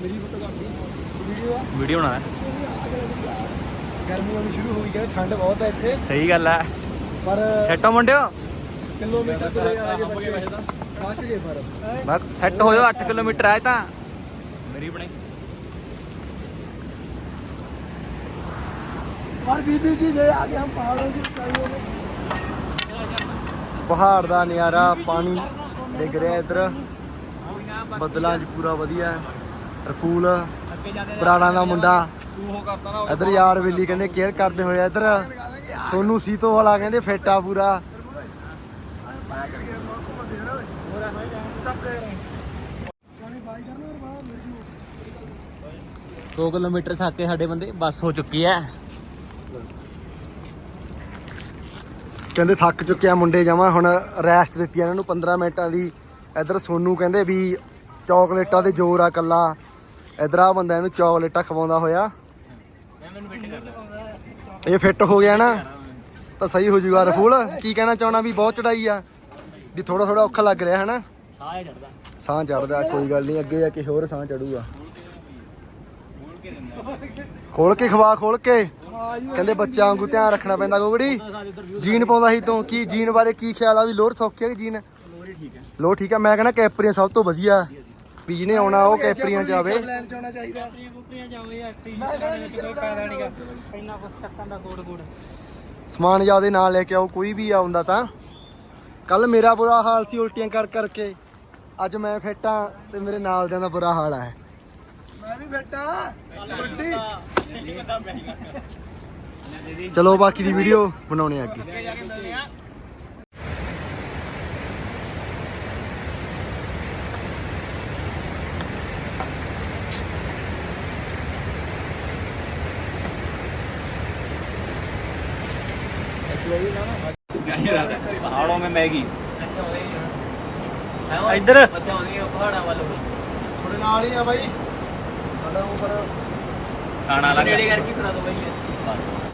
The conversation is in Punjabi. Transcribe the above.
ਮੇਰੀ ਫੋਟੋ ਕਰਦੀ ਵੀਡੀਓ ਆ ਵੀਡੀਓ ਬਣਾ ਗਰਮੀ ਆਉਣੀ ਸ਼ੁਰੂ ਹੋ ਗਈ ਹੈ ਠੰਡ ਬਹੁਤ ਹੈ ਇੱਥੇ ਸਹੀ ਗੱਲ ਹੈ ਪਰ ਸੈੱਟੋ ਮੁੰਡਿਓ ਕਿਲੋਮੀਟਰ ਤੁਰੇ ਆ ਕੇ ਬੱਚੇ ਥੱਕ ਗਏ ਪਰ ਬਸ ਸੈੱਟ ਹੋ ਜਾਓ 8 ਕਿਲੋਮੀਟਰ ਆਏ ਤਾਂ ਮੇਰੀ ਬਣੇ और बीबी जी जे आगे हम पहाड़ों की ऊंचाइयों में ਪਹਾੜ ਦਾ ਨਜ਼ਾਰਾ ਪਾਣੀ ਡਿੱਗ ਰਿਹਾ ਇੱਧਰ ਬੱਦਲਾਂ 'ਚ ਪੂਰਾ ਵਧੀਆ ਰਫੂਲ ਪੁਰਾਣਾ ਦਾ ਮੁੰਡਾ। ਇੱਧਰ ਯਾਰ ਵੇਲੀ ਕਹਿੰਦੇ ਕੇਅਰ ਕਰਦੇ ਹੋਏ ਇੱਧਰ ਸੋਨੂ ਸੀਤੋ ਵਾਲਾ ਕਹਿੰਦੇ ਫੇਟਾ ਪੂਰਾ। 2 ਕਿਲੋਮੀਟਰ ਥੱਕ ਕੇ ਸਾਡੇ ਬੰਦੇ ਬੱਸ ਹੋ ਚੁੱਕੀ ਹੈ। ਕਹਿੰਦੇ ਥੱਕ ਚੁੱਕੇ ਆ ਮੁੰਡੇ ਜਾਵਾਂ ਹੁਣ ਰੈਸਟ ਦਿੱਤੀ ਆ ਇਹਨਾਂ ਨੂੰ 15 ਮਿੰਟਾਂ ਦੀ। ਇੱਧਰ ਸੋਨੂ ਕਹਿੰਦੇ ਵੀ ਚਾਕਲੇਟਾਂ ਦੇ ਜ਼ੋਰ ਆ ਕੱਲਾ ਇੱਧਰ ਆ ਬੰਦਾ ਇਹਨੂੰ ਚਾਕਲੇਟਾਂ ਖਵਾਉਂਦਾ ਹੋਇਆ। ਇਹ ਫਿੱਟ ਹੋ ਗਿਆ ਨਾ ਤਾਂ ਸਹੀ ਹੋ ਜੂਗਾ ਰਫੂਲ। ਕੀ ਕਹਿਣਾ ਚਾਹਣਾ ਵੀ ਬਹੁਤ ਚੜਾਈ ਆ ਵੀ ਥੋੜਾ ਥੋੜਾ ਔਖਾ ਲੱਗ ਰਿਹਾ ਹਨਾ? ਸਾਹ ਚੜਦਾ ਸਾਹ ਚੜਦਾ ਕੋਈ ਗੱਲ ਨਹੀਂ ਅੱਗੇ ਜਾ ਕੇ ਹੋਰ ਸਾਹ ਚੜੂਗਾ। ਖੋਲ ਕੇ ਖਵਾ ਖੋਲ ਕੇ। ਕਹਿੰਦੇ ਬੱਚਾ ਵਾਂਗੂ ਧਿਆਨ ਰੱਖਣਾ ਪੈਂਦਾ ਗੋਗੜੀ। ਜੀਨ ਪਾਉਂਦਾ ਸੀ ਤੂੰ ਕੀ ਜੀਨ ਬਾਰੇ ਕੀ ਖਿਆਲ ਆ ਵੀ ਲੋਰ ਸੌਖੀ ਆ ਕਿ ਜੀਨ? ਲੋਰੀ ਠੀਕ ਹੈ ਲੋ ਠੀਕ ਆ ਮੈਂ ਕਹਿੰਦਾ ਕੈਪਰੀਆਂ ਸਭ ਤੋਂ ਵਧੀਆ। ਵੀ ਜਿਹਨੇ ਆਉਣਾ ਉਹ ਕੈਪਰੀਆਂ ਚ ਆਵੇ ਪਲਾਨ ਚ ਆਉਣਾ ਚਾਹੀਦਾ। ਕੁੱਪੀਆਂ ਜਾਵੇ ਐਕਟਿਵ ਦੇ ਵਿੱਚ ਕੋਈ ਫਾਇਦਾ ਨਹੀਂਗਾ ਇੰਨਾ ਕੁਛ ਟੱਕਾਂ ਦਾ ਕੋਡ ਕੋਡ ਸਮਾਨ ਜਿਆਦੇ ਨਾਲ ਲੈ ਕੇ ਆਓ ਕੋਈ ਵੀ ਆਉਂਦਾ ਤਾਂ। ਕੱਲ ਮੇਰਾ ਬੁਰਾ ਹਾਲ ਸੀ ਉਲਟੀਆਂ ਕਰ ਕਰਕੇ। ਅੱਜ ਮੈਂ ਫਿੱਟਾਂ ਤੇ ਮੇਰੇ ਨਾਲ ਦਿਆਂ ਦਾ ਬੁਰਾ ਹਾਲ ਹੈ ਮੈਂ ਵੀ ਫਿੱਟਾਂ ਚਲੋ ਬਾਕੀ ਦੀ ਵੀਡੀਓ ਬਣਾਉਣੇ ਆ ਅੱਗੇ। पहाड़ों में मैगी इधर पहाड़ा वालों ਥੋੜੇ ਨਾਲ ਹੀ ਆ ਬਾਈ ਸਾਡਾ ਉੱਪਰ खाना लगा करके खिला दो भैया